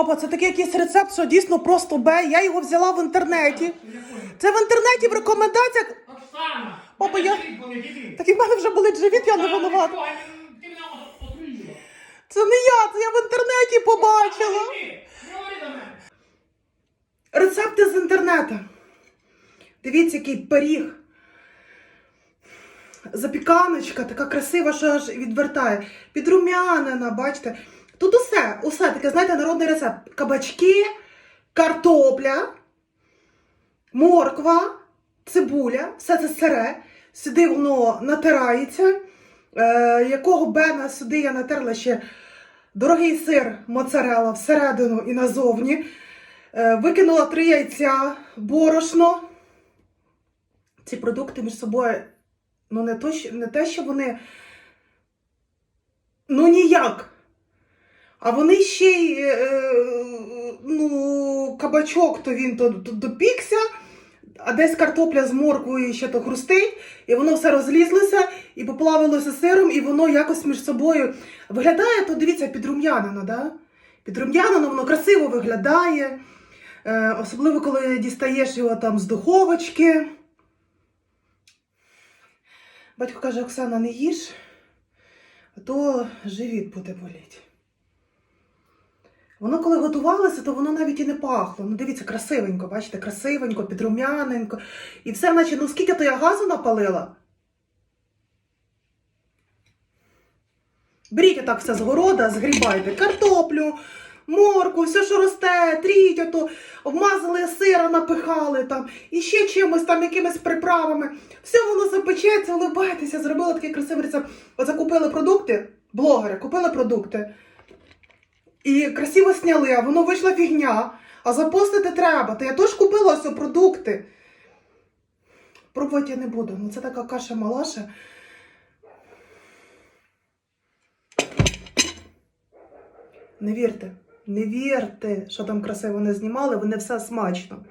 Папа, це такий якийсь рецепт, що дійсно просто бе. Я його взяла в інтернеті. Це в інтернеті в рекомендаціях. Оксана! Папа, я-. Так і в мене вже болить живіт, я не Та, винувата. Це не я, це я в інтернеті побачила. Рецепти з інтернету. Дивіться, який пиріг. Запіканочка, така красива, що аж відвертає. Підрумянена, бачите. Тут усе, усе таке, знаєте, народний рецепт. Кабачки, картопля, морква, цибуля, все це сире. Сюди воно натирається. Е, якого бена сюди я натерла ще дорогий сир моцарела всередину і назовні. Е, Викинула три яйця, борошно. Ці продукти між собою, ну не, то, не те, що вони. Ну ніяк. А вони ще й, е, ну, кабачок, то він то допікся, а десь картопля з морквою ще то хрустить, і воно все розлізлося і поплавилося сиром, і воно якось між собою виглядає, то дивіться, підрум'янено, да? Підрум'янено, воно красиво виглядає. Е, особливо, коли дістаєш його там з духовочки. Батько каже, Оксана, не їж, а то живіт буде боліти. Воно коли готувалося, то воно навіть і не пахло. Ну, дивіться, красивенько, бачите, красивенько, підрум'яненько. І все, наче, ну скільки то я газу напалила. Беріть отак все з города, згрібайте картоплю, морку, все, що росте, тріть, ото, обмазали сира, напихали там, і ще чимось там, якимись приправами. Все воно запечеться, улибайтеся, зробили такий красивий рецепт. От закупили продукти, блогери, купили продукти. І красиво сняли, а воно вийшла фігня. А запостити треба. То я теж купила ось продукти. Пробувати я не буду. Ну це така каша малаша. Не вірте, не вірте, що там красиво не знімали, вони все смачно.